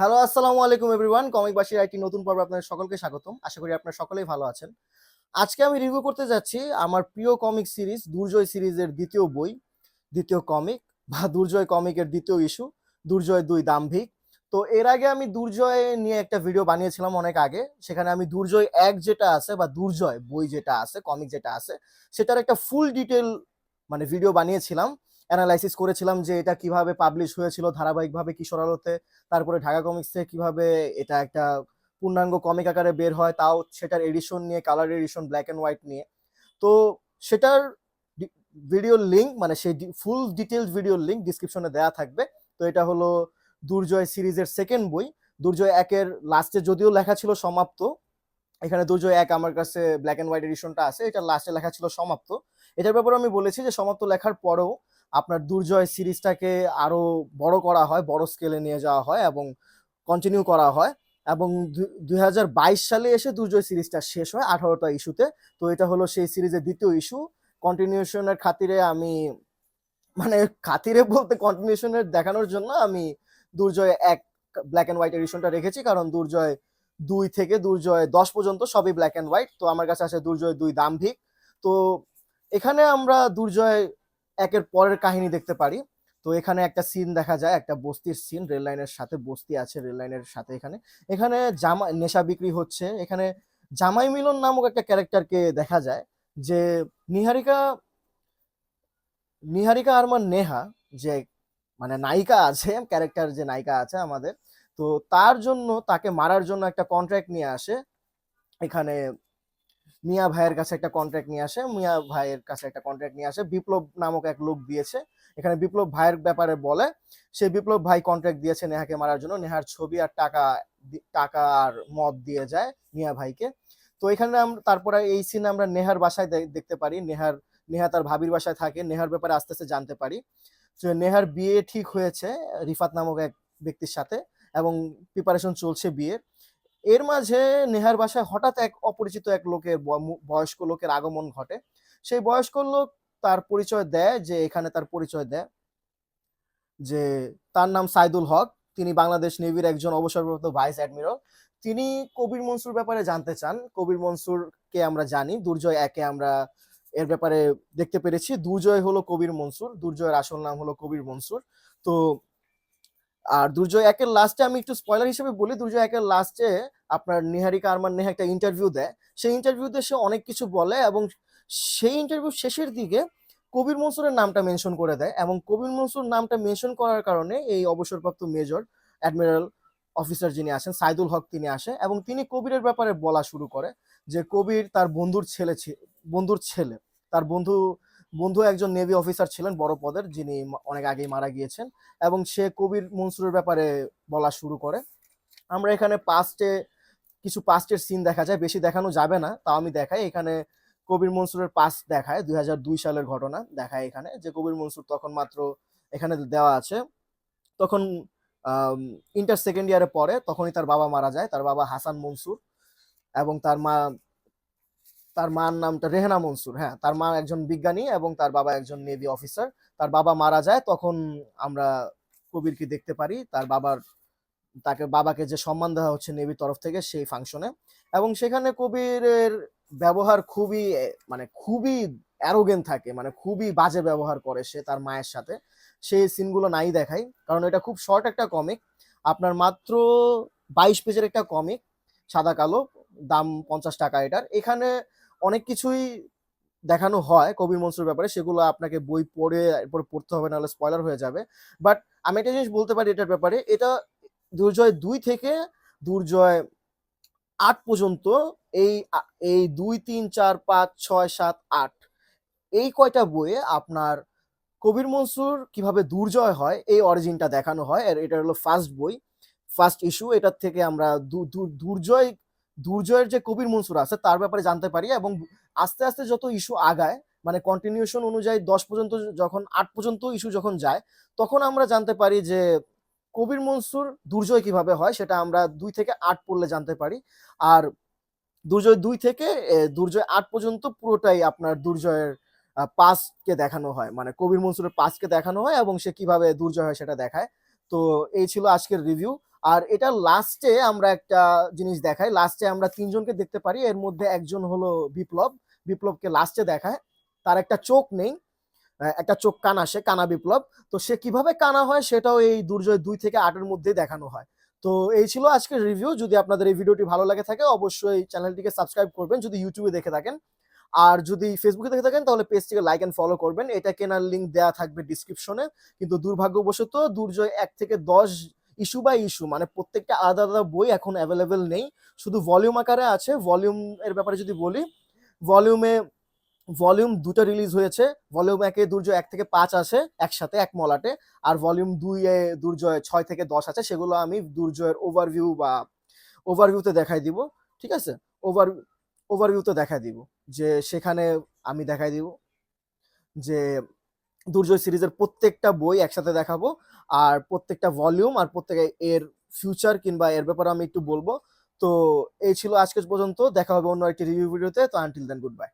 Hello আসসালামু আলাইকুম everyone comic বাসীর একটি নতুন পর্ব আপনাদের সকলকে স্বাগতম। আশা করি আপনারা সকলেই ভালো আছেন। আজকে আমি রিভিউ করতে যাচ্ছি আমার প্রিয় কমিক সিরিজ দুর্জয় সিরিজের দ্বিতীয় বই, দ্বিতীয় কমিক বা দুর্জয় কমিকের দ্বিতীয় ইস্যু দুর্জয় দুই দাম্ভিক। তো এর আগে আমি দুর্জয় নিয়ে একটা ভিডিও বানিয়েছিলাম অনেক আগে। সেখানে আমি দুর্জয় এক যেটা আছে বা দুর্জয় বই যেটা আছে কমিক যেটা আছে, সেটার একটা ফুল ডিটেল মানে ভিডিও বানিয়েছিলাম। অ্যানালাইসিস করেছিলাম যে এটা কীভাবে পাবলিশ হয়েছিল ধারাবাহিকভাবে কিশোর আলোতে, তারপরে ঢাকা কমিক্সে কীভাবে এটা একটা পূর্ণাঙ্গ কমিক আকারে বের হয়, তাও সেটার এডিশন নিয়ে colour edition black and white নিয়ে। তো সেটার ভিডিওর লিঙ্ক মানে সেই ফুল ডিটেলস ভিডিওর লিঙ্ক ডিসক্রিপশনে দেওয়া থাকবে। তো এটা হলো দুর্জয় সিরিজের সেকেন্ড বই। দুর্জয় একের লাস্টে যদিও লেখা ছিল সমাপ্ত এখানে দুর্জয় এক আমার কাছে ব্ল্যাক অ্যান্ড হোয়াইট এডিশনটা আছে, এটা লাস্টে লেখা ছিল সমাপ্ত। এটার ব্যাপারে আমি বলেছি যে সমাপ্ত লেখার পরেও আপনার দুর্জয় সিরিজটাকে আরও বড় করা হয়, বড় স্কেলে নিয়ে যাওয়া হয় এবং কন্টিনিউ করা হয়। এবং দুই হাজার বাইশ সালে এসে দুর্জয় সিরিজটা শেষ হয় আঠারোটা ইস্যুতে তো। এটা হলো সেই সিরিজের দ্বিতীয় ইস্যু কন্টিনিউশনের খাতিরে আমি মানে খাতিরে বলতে কন্টিনিউশনের দেখানোর জন্য আমি দুর্জয় এক ব্ল্যাক অ্যান্ড হোয়াইট এডিশনটা রেখেছি। কারণ দুর্জয় দুই থেকে দুর্জয় দশ পর্যন্ত সবই ব্ল্যাক অ্যান্ড হোয়াইট তো আমার কাছে আছে দুর্জয় দুই দাম্ভিক। তো এখানে আমরা দুর্জয় একের পরের কাহিনী দেখতে পারি। তো এখানে একটা সিন দেখা যায়, একটা বস্তির সিন রেল লাইনের সাথে বস্তি আছে রেল লাইনের সাথে এখানে। এখানে জামা, নেশা বিক্রি হচ্ছে। এখানে জামাই মিলন নামক একটা ক্যারেক্টারকে দেখা যায়, যে নিহারিকা নিহারিকা আরমান নেহা, যে মানে নায়িকা আছে ক্যারেক্টার যে নায়িকা আছে আমাদের তো তার জন্য তাকে মারার জন্য একটা কন্ট্রাক্ট নিয়ে আসে। এখানে মিয়া ভাইয়ের কাছে একটা কন্ট্রাক্ট নিয়ে আসে। মিয়া ভাইয়ের কাছে একটা কন্ট্রাক্ট নিয়ে আসে। বিপ্লব নামক এক লোক দিয়েছে। এখানে বিপ্লব ভাইয়ের ব্যাপারে বলে, সে বিপ্লব ভাই কন্ট্রাক্ট দিয়েছে নেহাকে মারার জন্য। নেহার ছবি আর টাকা টাকা আর মদ দিয়ে যায় মিয়া ভাইকে। তো এখানে আমরা তারপরে এই সিনে আমরা নেহার বাসায় দেখতে পারি। নেহার, নেহা তার ভাবির বাসায় থাকে। নেহার ব্যাপারে আস্তে আস্তে জানতে পারি যে নেহার বিয়ে ঠিক হয়েছে রিফাত নামক এক ব্যক্তির সাথে। এবং প্রিপারেশন চলছে বিয়ের। এর মাঝে নেহার বাসায় হঠাৎ এক অপরিচিত এক লোকের বয়স্ক লোকের আগমন ঘটে। সেই বয়স্ক লোক তার পরিচয় দেয় যে, এখানে তার পরিচয় দেয় যে, তার নাম সাইদুল হক। তিনি বাংলাদেশ নেভির একজন অবসরপ্রাপ্ত ভাইস অ্যাডমিরাল তিনি কবির মনসুর ব্যাপারে জানতে চান। কবির মনসুরকে আমরা জানি। দুর্জয় একে আমরা এর ব্যাপারে দেখতে পেরেছি। দুর্জয় হলো কবির মনসুর। দুর্জয়ের আসল নাম হলো কবির মনসুর। তো আর দুর্জয় একের লাস্টে আমি একটু স্পয়লার হিসেবে বলি, দুর্জয় একের লাস্টে আপনার নিহারিকা আরমান নেহা একটা ইন্টারভিউ দেয়। সেই ইন্টারভিউতে সে অনেক কিছু বলে এবং সেই ইন্টারভিউ শেষের দিকে কবির মনসুরের নামটা মেনশন করে দেয় এবং কবির মনসুর নামটা মেনশন করার কারণে এই অবসরপ্রাপ্ত মেজর অ্যাডমিরাল অফিসার যিনি আসেন সাইদুল হক তিনি আসে এবং তিনি কবিরের ব্যাপারে বলা শুরু করে যে কবির তার বন্ধুর ছেলে বন্ধুর ছেলে, তার বন্ধু বন্ধু একজন নেভি অফিসার ছিলেন বড় পদের, যিনি অনেক আগেই মারা গিয়েছেন এবং সে কবির মনসুরের ব্যাপারে বলা শুরু করে। আমরা এখানে পাস্টে কিছু পাস্টের সিন দেখা যায়, বেশি দেখানো যাবে না, তাও আমি দেখাই। এখানে কবির মনসুরের পাস দেখায়, দুই হাজার দুই সালের ঘটনা দেখায় এখানে, যে কবির মনসুর তখন মাত্র এখানে দেওয়া আছে। তখন ইন্টার সেকেন্ড ইয়ারে পরে তখনই তার বাবা মারা যায়, তার বাবা হাসান মনসুর এবং তার মা তার মার নামটা রেহেনা মনসুর হ্যাঁ তার মা একজন বিজ্ঞানী এবং তার বাবা একজন নেভি অফিসার তার বাবা মারা যায় তখন আমরা কবিরকে দেখতে পারি, তার বাবার, তাকে, বাবাকে যে সম্মান দেওয়া হচ্ছে নেভির তরফ থেকে সেই ফাংশনে এবং সেখানে কবিরের ব্যবহার খুবই মানে খুবই অ্যারোগেন থাকে মানে খুবই বাজে ব্যবহার করে সে তার মায়ের সাথে। সেই সিনগুলো নাই দেখাই, কারণ এটা খুব শর্ট একটা কমিক আপনার মাত্র বাইশ পেজের একটা কমিক সাদা কালো, দাম পঞ্চাশ টাকা এটার। এখানে অনেক কিছুই দেখানো হয় কবির মনসুর ব্যাপারে, সেগুলো আপনাকে বই পড়ে এরপর পড়তে হবে, নাহলে স্পয়লার হয়ে যাবে। বাট আমি একটা জিনিস বলতে পারি এটার ব্যাপারে, এটা দুর্জয় দুই থেকে দুর্জয় আট পর্যন্ত এই এই দুই, তিন, চার, পাঁচ, ছয়, সাত, আট, এই কয়টা বইয়ে আপনার কবির মনসুর কীভাবে দুর্জয় হয়, এই অরিজিনটা দেখানো হয়। আর এটা হলো ফার্স্ট বই ফার্স্ট ইস্যু এটার থেকে আমরা দুর্জয় দুর্জয়ের যে কবির মনসুর আছে, তার ব্যাপারে জানতে পারি এবং আস্তে আস্তে যত ইস্যু আগায় মানে কন্টিনিউশন অনুযায়ী দশ পর্যন্ত যখন আট পর্যন্ত ইস্যু যখন যায়, তখন আমরা জানতে পারি যে কবির মনসুর দুর্জয় কীভাবে হয় সেটা আমরা দুই থেকে আট পড়লে জানতে পারি। আর দুর্জয় দুই থেকে দুর্জয় আট পর্যন্ত পুরোটাই আপনার দুর্জয়ের পাসকে দেখানো হয়। মানে কবির মনসুরের পাসকে দেখানো হয় এবং সে কীভাবে দুর্জয় হয় সেটা দেখায়। তো এই ছিল আজকের রিভিউ আর এটা লাস্টে আমরা একটা জিনিস দেখাই। লাস্টে আমরা তিনজনকে দেখতে পারি। এর মধ্যে একজন হলো বিপ্লব। বিপ্লবকে লাস্টে দেখায়। তার একটা চোখ নেই। একটা চোখ কানা সে, কানা বিপ্লব। তো সে কীভাবে কানা হয় সেটাও এই দুর্জয় দুই থেকে আটের মধ্যে দেখানো হয়। তো এই ছিল আজকের রিভিউ যদি আপনাদের এই ভিডিওটি ভালো লাগে থাকে, অবশ্যই চ্যানেলটিকে সাবস্ক্রাইব করবেন। যদি ইউটিউবে দেখে থাকেন। আর যদি ফেসবুকে দেখে থাকেন, তাহলে পেজটিকে লাইক এন্ড ফলো করবেন। এটা কেনার লিঙ্ক দেওয়া থাকবে ডিসক্রিপশনে কিন্তু দুর্ভাগ্যবশত দুর্জয় এক থেকে দশ ইস্যু বাই ইস্যু মানে প্রত্যেকটা আলাদা আলাদা বই এখন অ্যাভেলেবেল নেই। শুধু ভলিউম আকারে আছে ভলিউম এর ব্যাপারে যদি বলি ভলিউমে ভলিউম দুটো রিলিজ হয়েছে ভলিউম একে দুর্জয় এক থেকে পাঁচ আছে একসাথে, এক মলাটে, আর ভলিউম দুইয়ে দুর্জয় ছয় থেকে দশ আছে, সেগুলো আমি দুর্জয়ের ওভারভিউ বা ওভারভিউতে দেখাই দিব, ঠিক আছে? ওভার ওভারভিউতে দেখাই দিব, যে সেখানে আমি দেখাই দিব যে দুর্জয় সিরিজের প্রত্যেকটা বই একসাথে দেখাবো। আর প্রত্যেকটা ভলিউম আর প্রত্যেকে এর ফিউচার কিংবা এর ব্যাপারে আমি একটু বলব। তো এই ছিল আজকের পর্যন্ত। দেখা হবে অন্য একটি রিভিউ ভিডিওতে তো। আনটিল দেন গুড বাই